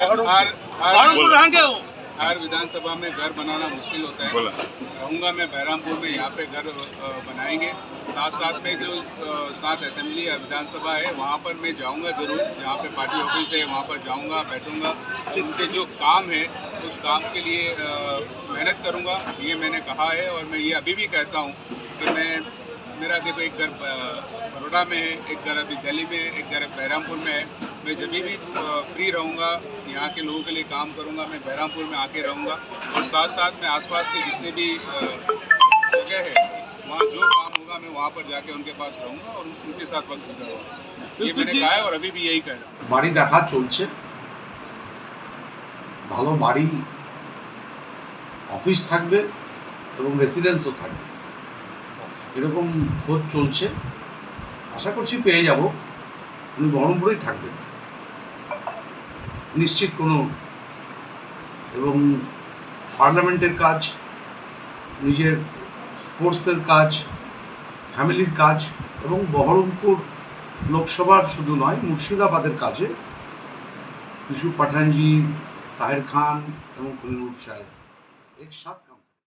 हर हर रहेंगे वो। हर विधानसभा में घर बनाना मुश्किल होता है। रहूँगा मैं बहरामपुर में यहाँ पे घर बनाएँगे। साथ साथ में जो सात असेंबली या विधानसभा है वहाँ पर मैं जाऊँगा ज़रूर। जहाँ पे पार्टी ऑफ़िस है वहाँ पर जाऊँगा बैठूँगा। उनके जो काम है उस काम के लिए मेहनत करूँगा। ये मैंने कहा है और मैं ये अभी भी कहता हूँ कि मैं मेरा देखो एक घर बड़ोड़ा में है एक घर अभी दिल्ली में है एक घर बहरामपुर में है। मैं जब भी अ, फ्री रहूँगा यहाँ के लोगों के लिए काम करूँगा मैं बहरामपुर में आके रहूँगा और साथ साथ में आसपास के जितने भी अ, जगह है वहाँ जो काम होगा मैं वहाँ पर जाके उनके पास रहूँगा और उनके साथ वक्त गुजारूंगा ये मैंने कहा है और अभी भी यही कह रहा हूँ বাড়ি দেখা চলছে ভালো বাড়ি অফিস থাকবে এবং রেসিডেন্সও থাকবে এরকম খোঁজ চলছে আশা করছি পেয়ে যাব উনি বহরমপুরেই থাকবেন। নিশ্চিত কোনো এবং পার্লামেন্টের কাজ, নিজের স্পোর্টসের কাজ, ফ্যামিলির কাজ এবং বহরমপুর লোকসভার শুধু নয়, মুর্শিদাবাদের কাজে ইউসুফ পাঠানজি, তাহের খান এবং খলিলুর সাহেব। এক সাত